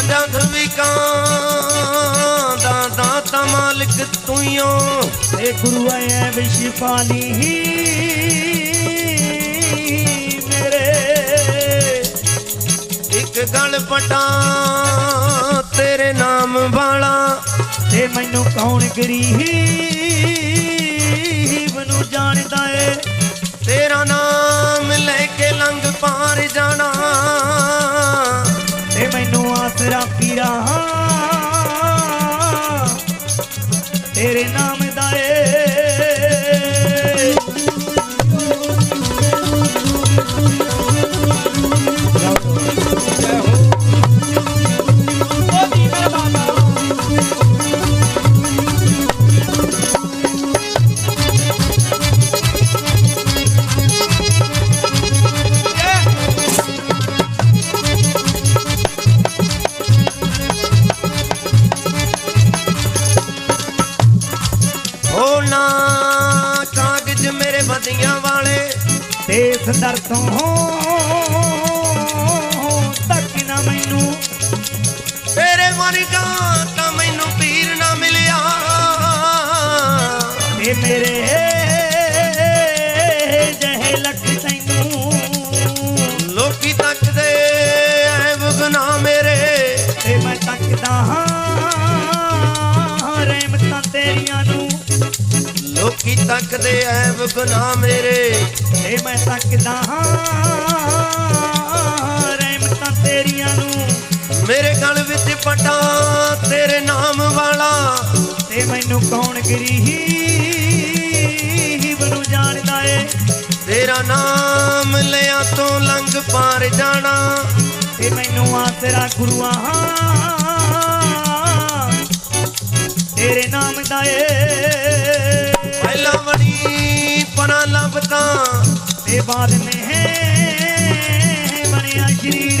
ਪੰਜਾਂ ਧਰਵੀਕਾਂ ਦਾ ਦਾਤਾ ਮਾਲਕ ਤੂੰ ਹੀ ਓ ਏ ਗੁਰੂ ਐ ਵਿਸ਼ਪਾਲੀ ਮੇਰੇ। ਇੱਕ ਗਲ ਪਟਾ ਤੇਰੇ ਨਾਮ ਵਾਲਾ। ਤੇ ਮੈਨੂੰ ਕੌਣ ਗਰੀਬ ਨੂੰ ਜਾਣਦਾ ਏ ਵਰਗਾ ਤਾਂ ਮੈਨੂੰ ਪੀਰ ਨਾ ਮਿਲਿਆ। ਤੇ ਮੇਰੇ ਜਹੇ ਲੱਖ ਤੈਨੂੰ। ਲੋਕੀ ਤੱਕਦੇ ਐ ਬਗਨਾ ਮੇਰੇ। ਤੇ ਮੈਂ ਤੱਕਦਾ ਹਾਂ ਰਹਿਮਤਾਂ ਤੇਰੀਆਂ ਨੂੰ। ਲੋਕੀ ਤੱਕਦੇ ਐ ਬਗਨਾ ਮੇਰੇ। ਤੇ ਮੈਂ ਤੱਕਦਾ ਹਾਂ ਰਹਿਮਤਾਂ ਤੇਰੀਆਂ ਨੂੰ। ਮੇਰੇ ਗਲ ਪਟਾ ਤੇਰੇ ਨਾਮ ਵਾਲਾ ਤੇ ਮੈਨੂੰ ਕੌਣ ਗਰੀਬ ਨੂੰ ਜਾਣਦਾ ਏ? ਤੇਰਾ ਨਾਮ ਲਿਆ ਤੋਂ ਲੰਘ ਪਾਰ ਜਾਣਾ ਤੇ ਮੈਨੂੰ ਆਸਰਾ ਗੁਰੂਆ ਤੇਰੇ ਨਾਮ ਦਾ ਏ। ਪਹਿਲਾਂ ਬੜੀ ਪਣਾ ਲੱਭਦਾ ਤੇ ਬਾਦ ਮੇ ਬਣਿਆ ਸ਼ਰੀਰ।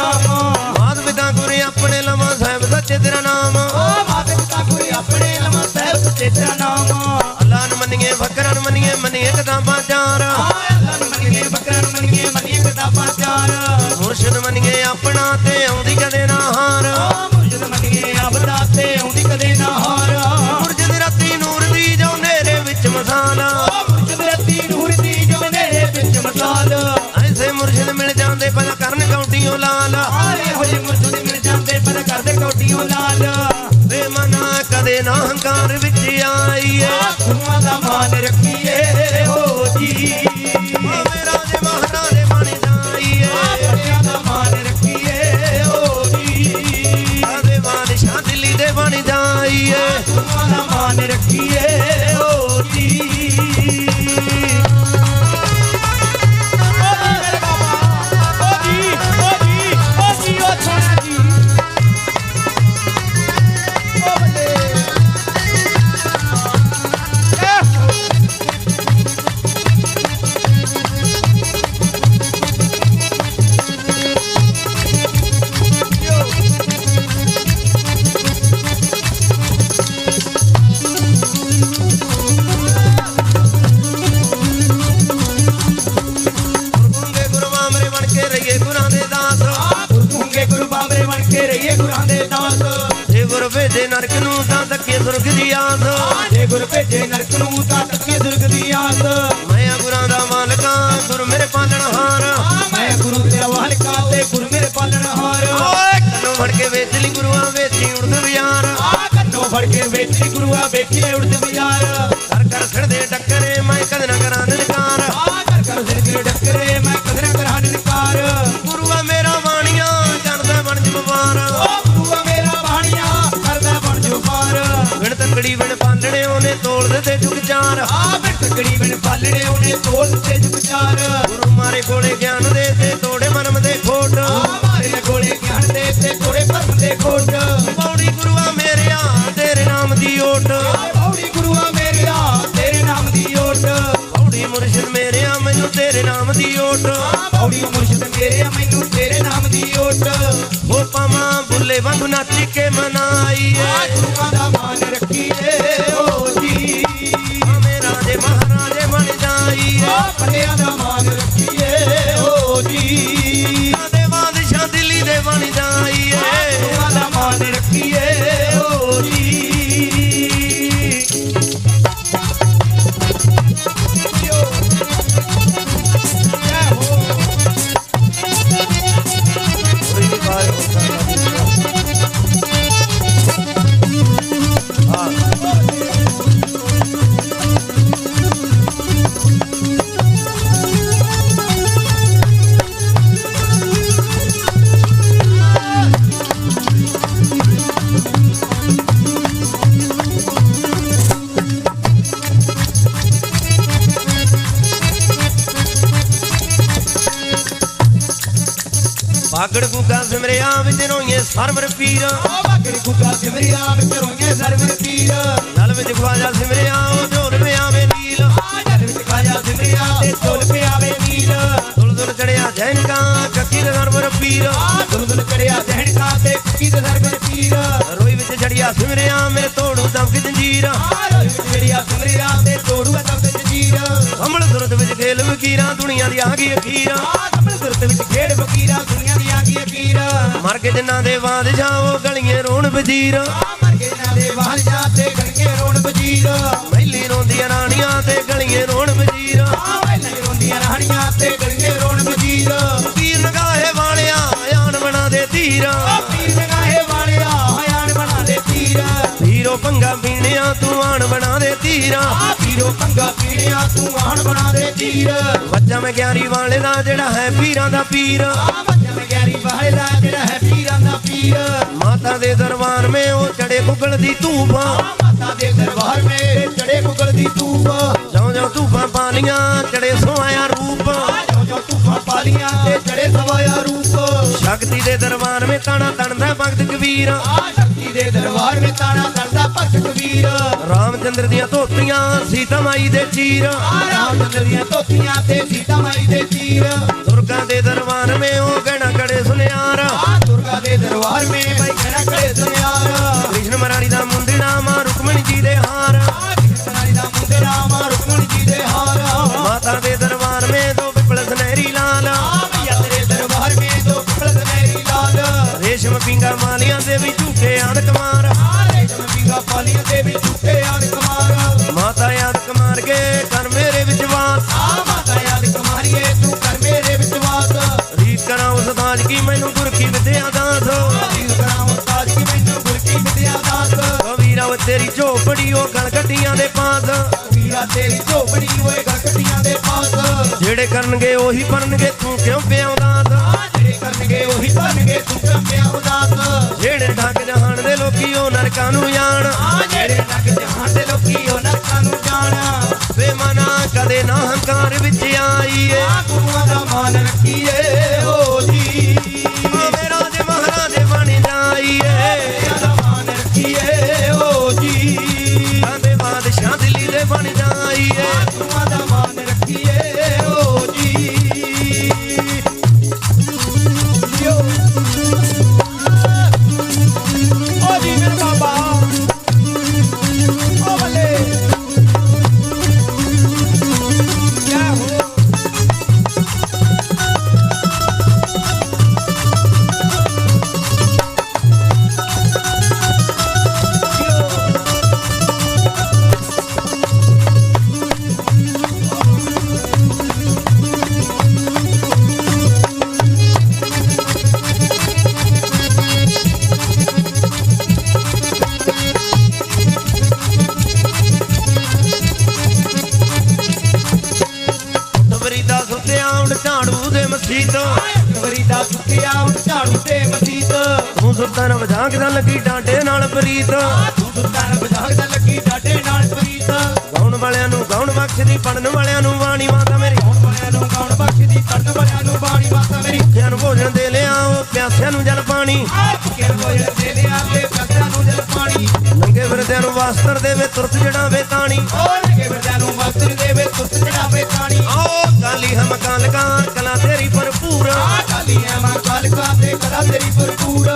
ਲੈ ਪਿਤਾ ਗੁਰੇ ਆਪਣੇ ਲਮਾ ਸਾਹਿਬ ਸੱਚੇ ਤੇਰਾ ਨਾਮ। ਓ ਮਾਤੇ ਪਿਤਾ ਗੁਰੇ ਆਪਣੇ ਲਮਾ ਸਾਹਿਬ ਸੱਚੇ ਤੇਰਾ ਨਾਮ। ਅੱਲਾ ਨੂੰ ਮੰਨੀਏ ਫਕਰਾਂ ਨੂੰ ਮੰਨੀਏ ਮੰਨੀਏ ਕਿਤਾਬਾਂ ਚਾਰ। ਅੱਲਾ ਨੂੰ ਮੰਨੀਏ ਬੱਕਰਾਂ ਨੂੰ ਮੰਨੀਏ ਮੰਨੀਏ ਕਿਤਾਬਾਂ ਚਾਰ। ਮੁਰਸ਼ਿਦ ਮੰਨੀਏ ਆਪਣਾ ਤੇ ਆਉਂਦੀ ਕਦੇ ਨਾ ਹਾਰ। ਓ ਮੁਰਸ਼ਿਦ ਮੰਨੀਏ ਆਪਦਾ ਤੇ ਆਉਂਦੀ ਕਦੇ ਨਾ ਹਾਰ। ਮੁਰਸ਼ਿਦ ਰਾਤੀ ਨੂਰ ਦੀ ਜੋ ਨੇਰੇ ਵਿੱਚ ਮਸਾਲਾ। ਓ ਮੁਰਸ਼ਿਦ ਰਤੀ ਨੂਰ ਦੀ ਜੋ ਮੇਰੇ ਵਿੱਚ ਮਸਾਲ। ਐਸੇ ਮੁਰਸ਼ਿਦ ਮਿਲ ਜਾਂਦੇ ਪਹਿਲਾਂ ਕਰਨ ਕੌਡੀਆਂ ਲਾਲ ਨਾ ਹੰਕਾਰ ਵਿੱਚ ਆਈਏ। ਗੁਰੂਆਂ ਦਾ ਮਾਨ ਰੱਖੀਏ। ਭੇਜੇ ਨਰਕ ਨੂੰ ਤਾਂ ਤੱਕੇ ਸੁਰਗ ਦੀ ਆਸ। ਜੇ ਗੁਰ ਭੇਜੇ ਨਰਕ ਨੂੰ ਤਾਂ ਟੱਕੇ ਦੁਰਗ ਦੀ ਆਸ। ਮੈਂ ਗੁਰਾਂ ਦਾ ਮਾਲਕਾਂ ਗੁਰ ਮੇਰੇ ਪਾਲਣਹਾਰ ਮੈਂ ਗੁਰੂ ਤੇਰਾ ਵਾਲਕਾ ਤੇ ਗੁਰ ਮੇਰੇ ਪਾਲਣਹਾਰ ਓਏ ਕੰਨੋਂ ਫੜ ਕੇ ਵੇਚ ਲਈ ਗੁਰੂਆਂ ਵੇਚੀ ਉੜਦ ਵਿਆਰ ਆ ਕੰਨੋਂ ਫੜ ਕੇ ਵੇਚੀ ਗੁਰੂਆ ਵੇਖੀਏ ਉੜਦੇ ਮਹਾਰਾਜੇ ਬਣ ਜਾਈਏ। ਆ ਪੜਿਆਂ ਦਾ ਮਾਨ ਰੱਖੀਏ ਓ ਜੀ। ਦੇ ਬਾਦਸ਼ਾਹ ਦਿੱਲੀ ਦੇ ਬਣ ਜਾਈਏ। ਵਿੱਚ ਰੋਈਏ ਸਰਵਰ ਪੀਰ। ਆ ਬਾਗੜ ਗੁੱਗਾ ਸਿਮਰਿਆ ਵਿੱਚ ਰੋਈਏ ਸਰਵਰ ਪੀਰ। ਨਲ ਵਿੱਚ ਖਵਾਜਾ ਸਿਮਰਿਆ ਉਹ ਢੋਲ ਪਿਆਵੇ ਨੀਲ। ਆ ਜਦ ਵਿੱਚ ਖਾਜਾ ਸਿਮਰਿਆ ਤੇ ਢੋਲ ਪਿਆਵੇ ਨੀਲ। ਦੁਲ ਦੁਲ ਚੜਿਆ ਜੈਨਕਾ ਕੱਕੀ ਦੇ ਸਰਵਰ ਪੀਰ। ਆ ਦੁਲਦੁਲ ਕੜਿਆ ਸਹਿਣਕਾ ਤੇ ਕੁੱਕੀ ਦੇ ਸਰਵਰ ਪੀਰ। ਰੋਈ ਵਿੱਚ ਚੜਿਆ ਸਿਮਰਿਆ ਮੇਰੇ ਤੋੜੂ ਜੰਜੀਰ। ਆ ਰੋਈ ਵਿੱਚ ਜਿਹੜਿਆ ਸਿਮਰਿਆ ਤੇ ਤੋੜੂਆ ਤਬ ਤੇ ਜੀਰ ਕੰਬਲ ਸੁਰਤ ਵਿੱਚ ਖੇਲ ਵਕੀਰਾਂ ਦੁਨੀਆ ਦੀ ਆ ਗਈ ਅਖੀਰ। ਆ ਮਰ ਕੇ ਜਿਨ੍ਹਾਂ ਦੇ ਬਾਦਸ਼ਾਹ ਉਹ ਗਲੀਆਂ ਰੋਣ ਵਜ਼ੀਰ। ਮਰ ਕੇ ਨਾ ਦੇ ਵਾਲ ਜਾ ਤੇ ਗਣਗੇ ਰੋਣ ਵਜੀਰ। ਮਹਿਲੀ ਰੋਂਦੀਆਂ ਰਾਣੀਆਂ ਤੇ ਗਲੀਆਂ ਰੋਣ ਵਜ਼ੀਰ। ਵੇਲੇ ਰੋਂਦੀਆਂ ਰਾਣੀਆਂ ਤੇ ਗਣਗੇ ਰੋਣ ਵਜੀਰ। ਪੀਰ ਨਗਾਹੇ ਵਾਲਿਆ ਆਣ ਬਣਾ ਦੇ ਧੀਰ। ਆ ਪੀਰ ਨਗਾਹੇ ਵਾਲਿਆ ਹਯਾਨ ਬਣਾ ਦੇ ਤੀਰ ਹੀਰੋ ਪੰਗਾ ਪੀਣਿਆ ਤੂੰ ਆਣ ਬਣਾ ਦੇ ਧੀਰ। ਆ ਪੀਰੋ ਪੰਗਾ ਪੀੜਿਆ ਤੂੰ ਆਣ ਬਣਾ ਦੇ ਤੀਰ ਵੱਜਾ ਮੈਂ ਗਿਆਰੀ ਵਾਲੇ ਦਾ ਜਿਹੜਾ ਹੈ ਪੀਰਾਂ ਦਾ ਪੀਰ। ਆ ਬੱਚਾ ਮੈਂ ਗੈਰੀ ਵਾਲੇ ਦਾ ਜਿਹੜਾ ਹੈ ਪੀਰਾਂ ਦਾ ਪੀਰ। ਮਾਤਾ ਦੇ ਦਰਬਾਰ ਮੇ ਉਹ ਚੜੇ ਗੁਗਲ ਦੀ ਧੂਪ। ਮਾਤਾ ਦੇ ਦਰਬਾਰ ਮੇ ਚੜੇ ਕੁਗਲ ਦੀ ਤੂਬ ਜਿਉਂ ਜਿਉਂ ਧੂਪਾਂ ਪਾਲੀਆਂ ਚੜੇ ਸੋਇਆ ਰੂਪ। ਆ ਜੋ ਜੋ ਤੂਫਾਂ ਪਾਲੀਆਂ ਤੇ ਚੜੇ ਸਵਾਇਆ ਰੂਪ। ਸ਼ਕਤੀ ਦੇ ਦਰਬਾਰ ਮੇ ਤਾਣਾ ਤਣਦਾ ਭਗਤ ਕਬੀਰ। ਆ ਸ਼ਕਤੀ ਦੇ ਦਰਬਾਰ ਵਿੱਚ ਤਾਣਾ ਕਰਦਾ ਭਗਤ ਕਬੀਰ। ਰਾਮਚੰਦਰ ਦੀਆਂ ਧੋਤੀਆਂ ਸੀਤਾ ਮਾਈ ਦੇ ਚੀਰ। ਆ ਰਾਮਚੰਦਰ ਦੀਆਂ ਧੋਤੀਆਂ ਤੇ ਸੀਤਾ ਮਾਈ ਦੇ ਤੀਰ ਦੁਰਗਾ ਦੇ ਦਰਬਾਰ ਮੇ ਉਹ ਗਣਾ ਕੜੇ ਸੁਨਿਆਰ। ਦੁਰਗਾ ਦੇ ਦਰਬਾਰ ਮੇ ਤੇਰੀ ਝੋਪੜੀ ਉਹ ਗਲ ਗੱਡੀਆਂ ਦੇ ਪਾਸ। ਵੀਰਾ ਤੇਰੀ ਝੋਪੜੀ ਹੋਏ ਗੜਕਟੀਆਂ ਦੇ ਪਾਸ। ਜਿਹੜੇ ਕਰਨਗੇ ਉਹੀ ਬਣਨਗੇ ਤੂੰ ਕਿਉਂ ਪਿਆਉਂਦਾ ਆ ਜਿਹੜੇ ਕਰਨਗੇ ਉਹੀ ਬਣਨਗੇ ਤੂੰ ਕੰਮਿਆ ਉਦਾਸ? ਜਿਹੜੇ ਠੱਗ ਜਹਾਨ ਦੇ ਲੋਕੀ ਉਹ ਨਰਕਾਂ ਨੂੰ ਜਾਣ। ਆ ਜਿਹੜੇ ਲੱਗ ਜਹਾਨ ਦੇ ਲੋਕੀ ਉਹ ਨਰਕਾਂ ਨੂੰ ਜਾਣ। ਬੇਮਨਾ ਕਦੇ ਨਾ ਹੰਕਾਰ ਵਿੱਚ ਆਈਏ। ਆ ਗੁਰੂਆਂ ਦਾ ਮਾਨ ਰੱਖੀਏ। ਪ੍ਰੀਤ। ਤੂੰ ਸੁਲਤਾਨ ਬਜਾਗ ਲੱਗੀ ਡਾਡੇ ਨਾਲ ਪ੍ਰੀਤ ਗਾਉਣ ਵਾਲਿਆਂ ਨੂੰ ਗਾਉਣ ਬਖਸ਼ਦੀ ਪੜਨ ਵਾਲਿਆਂ ਨੂੰ ਬਾਣੀ ਮਾਤਾ ਮੇਰੀ। ਕੌਣ ਬਣਿਆ ਨੂੰ ਕੌਣ ਬਖਸ਼ਦੀ ਕੱਢ ਬਣਿਆ ਨੂੰ ਬਾਣੀ ਮਾਤਾ ਮੇਰੀ ਭੁੱਖਿਆਂ ਨੂੰ ਭੋਜਨ ਦੇ ਲਿਆਓ ਪਿਆਸਿਆਂ ਨੂੰ ਜਲ ਪਾਣੀ। ਕਿਰ ਹੋਏ ਦੇ ਲਿਆ ਤੇ ਨੂੰ ਜਲ ਪਾਣੀ ਨੰਗੇ ਫਿਰਦਿਆਂ ਨੂੰ ਵਸਤਰ ਦੇਵੇ, ਤੁਰਤ ਜੜਾਵੇ ਤਾਣੀ। ਓ ਲਗੇ ਵਰਦਿਆਂ ਨੂੰ ਵਸਤਰ ਦੇਵੇ ਤੁੱਤ ਚੜਾਵੇ ਤਾਣੀ ਆਓ ਕਾਲੀ ਹਮ ਕਾਲਕਾਂ ਕਲਾ ਤੇਰੀ ਭਰਪੂਰ ਆ ਕਾਲੀ ਐ ਮਾਂ ਤੇ ਕਲਾ ਤੇਰੀ ਭਰਪੂਰ।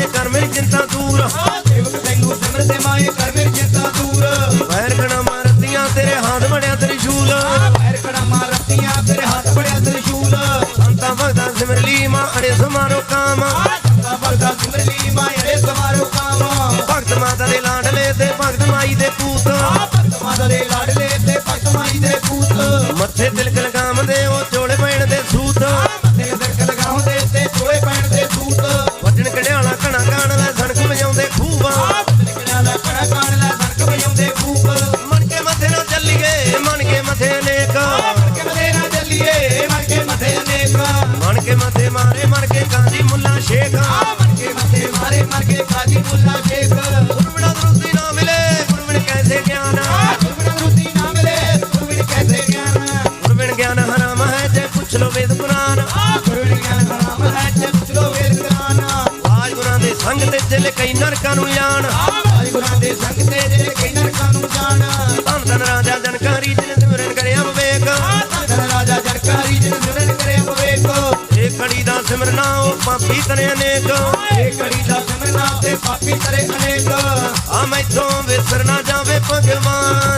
ਮਾਏ ਕਰ ਮੇਰੀ ਚਿੰਤਾ ਦੂਰ। ਸੇਵਕ ਤੈਨੂੰ ਸਿਮਰ ਦੇ ਮਾਏ ਕਰ ਮੇਰੀ ਚਿੰਤਾ ਦੂਰ। ਪੈਰ ਕਣਾ ਮਾਰਤੀਆਂ ਤੇਰੇ ਹੱਥ ਬੜਿਆ ਤ੍ਰਿਸ਼ੂਲ। ਪੈਰ ਕੜਾ ਮਾਰ ਰੱਤੀਆਂ ਤੇਰੇ ਹੱਥ ਬੜਿਆ ਤ੍ਰਿਸ਼ੂਲ। ਸੰਤਾਂ ਭਗਤਾਂ ਸਿਮਰ ਲਈ ਮਾਂ, ਅੜੇ ਸਮਾਰੋ ਕਾਮ। ਸੰਤਾ ਭਗਤਾ ਸਿਮਰ ਲਈ ਮਾਏ ਸਮਾਰੋ ਕਾਮ। ਭਗਤ ਮਾਤਾ ਦੇ ਲਾਡਲੇ ਤੇ ਭਗਤ ਮਾਈ ਦੇ ਪੂਤ। ਭਗਤ ਮਾਤਾ ਦੇ ਲਾਡਲੇ ਤੇ ਭਗਤ ਮਾਈ ਦੇ ਪੂਤ। ਮੱਥੇ ਤਿਲਕ ਕਈ ਨਰਕਾਂ ਨੂੰ ਜਾਣ ਆਜ ਦੇ ਸੰਗ ਤੇ ਜਿਹੜੇ ਕਈ ਨਰਕਾਂ ਨੂੰ ਜਾਣ ਧੰਨ ਧੰਨ ਰਾਜਾ ਜਨਕਾਰੀ ਜਿਨ ਸਿਮਰਨ ਕਰਿਆ ਵਿਵੇਕ ਧੰਨ ਰਾਜਾ ਜਰਕਾਰੀ ਜਿਨ ਸਿਮਰਨ ਕਰੇ ਵਿਵੇਕ ਇਹ ਕੜੀ ਦਾ ਸਿਮਰਨਾ ਉਹ ਪਾਪੀ ਤਨੇ ਅਨੇਕ ਇਹ ਕੜੀ ਦਾ ਸਿਮਰਨਾ ਤੇ ਪਾਪੀ ਕਰੇ ਅਨੇਕ ਆ ਮੈਥੋਂ ਜਾਵੇ